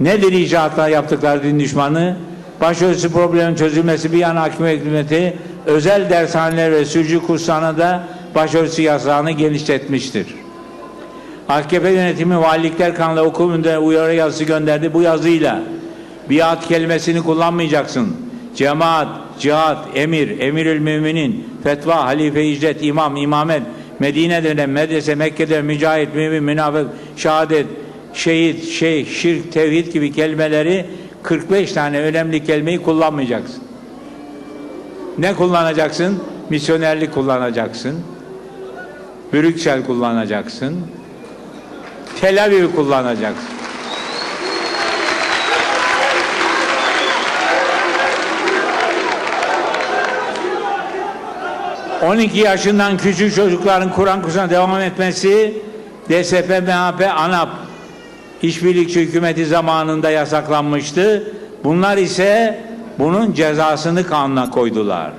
Nedir icraatlar yaptıkları din düşmanı? Başörtüsü problemin çözülmesi bir yana hükümeti özel dershaneler ve sürücü kurslarına da başörtüsü yasağını genişletmiştir. AKP yönetimi valilikler kanalına okul müdürüne uyarı yazısı gönderdi. Bu yazıyla biat kelimesini kullanmayacaksın. Cemaat, cihat, emir, emirül müminin, fetva, halife, icret, imam, imamet, Medine dönem, medrese, Mekke'de mücahit, mümin, münafık, şehadet, şehit, şeyh, şirk, tevhid gibi kelimeleri 45 tane önemli kelimeyi kullanmayacaksın. Ne kullanacaksın? Misyonerlik kullanacaksın. Brüksel kullanacaksın. Tel Aviv kullanacaksın. ...12 yaşından küçük çocukların Kur'an kursuna devam etmesi... ...DSP, MHP, ANAP... ...işbirlikçi hükümeti zamanında yasaklanmıştı. Bunlar ise bunun cezasını kanuna koydular.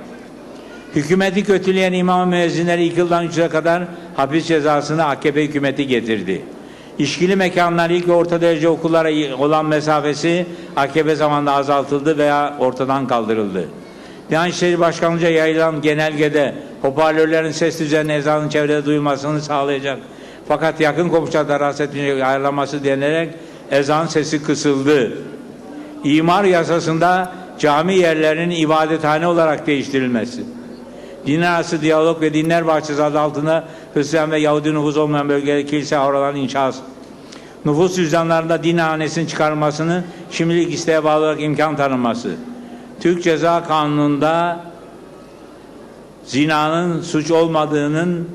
Hükümeti kötüleyen imam müezzinleri 2 yıldan 3 yıla kadar hapis cezasını AKP hükümeti getirdi. İşkili mekanlar ilk orta derece okullara olan mesafesi AKP zamanında azaltıldı veya ortadan kaldırıldı. Diyanet İşleri Başkanlığı'nca yayılan genelgede hoparlörlerin ses düzenli ezanın çevrede duyulmasını sağlayacak. Fakat yakın komşularda rahatsız etmeyecek ayarlaması denilerek ezan sesi kısıldı. İmar yasasında cami yerlerinin ibadethane olarak değiştirilmesi. Din arası diyalog ve dinler bahçesi adı altında Hristiyan ve Yahudi nüfus olmayan bölgelerde kilise avraların inşası. Nüfus cüzdanlarında din hanesinin çıkarılmasını şimdilik isteğe bağlı olarak imkan tanınması. Türk Ceza Kanunu'nda zinanın suç olmadığının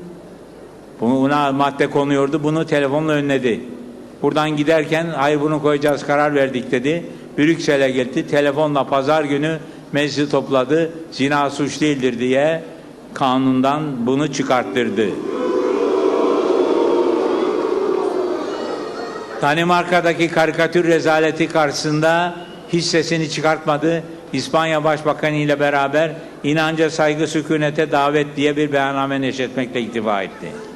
buna madde konuyordu. Bunu telefonla önledi. Buradan giderken hayır bunu koyacağız karar verdik dedi. Brüksel'e gitti. Telefonla pazar günü meclisi topladı. Zina suç değildir diye kanundan bunu çıkarttırdı. Danimarka'daki karikatür rezaleti karşısında hiç sesini çıkartmadı. İspanya Başbakanı ile beraber inanca saygı sükunete davet diye bir beyanname neşretmekle iktifa etti.